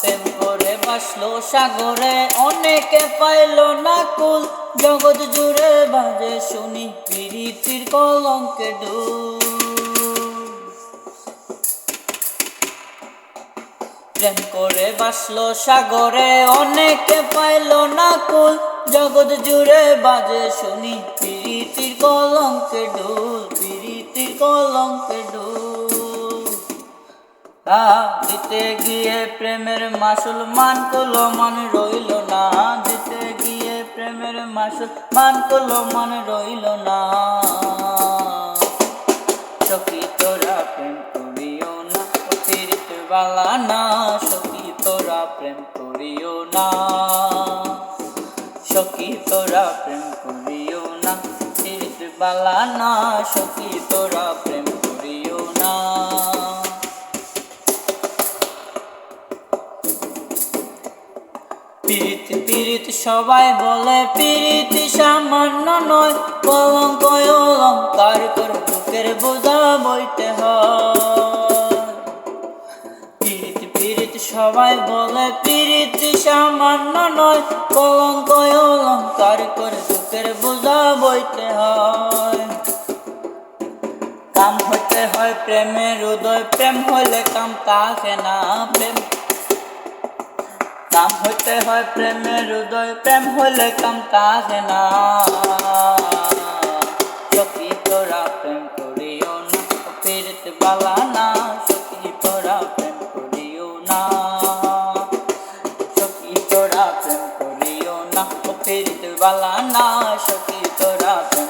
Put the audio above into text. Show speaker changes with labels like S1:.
S1: প্রেম করে বাসলো সাগরে, অনেকে পাইল না কুল। জগৎ জুড়ে বাজে শুনি প্রীতির কলঙ্কে ডুব প্রেম করে বাসলো সাগরে, অনেকে পাইল না কুল। জগৎ জুড়ে বাজে শুনি প্রীতির কলঙ্কে ডুল প্রীতির কলঙ্কে ডুল আ, দিতে গিয়ে প্রেমের মাসুল মান কলো মান রইল না। দিতে গিয়ে প্রেমের মাসুল মান কলো মান রইল না। সখী তোরা প্রেম করিও না অতিরিক্ত বালা না। সখী তোরা প্রেম করিও না। সখী তোরা প্রেম করিও না অতিরিক্ত বালা না। সখী তোরা প্রেম পীড়িত পীড়িত সবাই বলে পীড়িত সামান্য নয়, কলঙ্ক অলঙ্কার করে, বুকের বোঝা বইতে হয়। পীড়িত পীড়িত সবাই বলে পীড়িত সামান্য নয়, কলঙ্ক অলঙ্কার করে, বুকের বোঝা বইতে হয়। কাম হইতে হয় প্রেমের উদয়, প্রেম হইলে কাম তাকে না প্রেম কাম হইতে হয় প্রেমের হৃদয় প্রেম হলে কাম কাজে না। সখী তোরা প্রেম করিও না পীড়িত বালা না। সখী তোরা প্রেম করিও না। সখী তোরা প্রেম করিও না পীড়িত বালা না। সখী তোরা প্রেম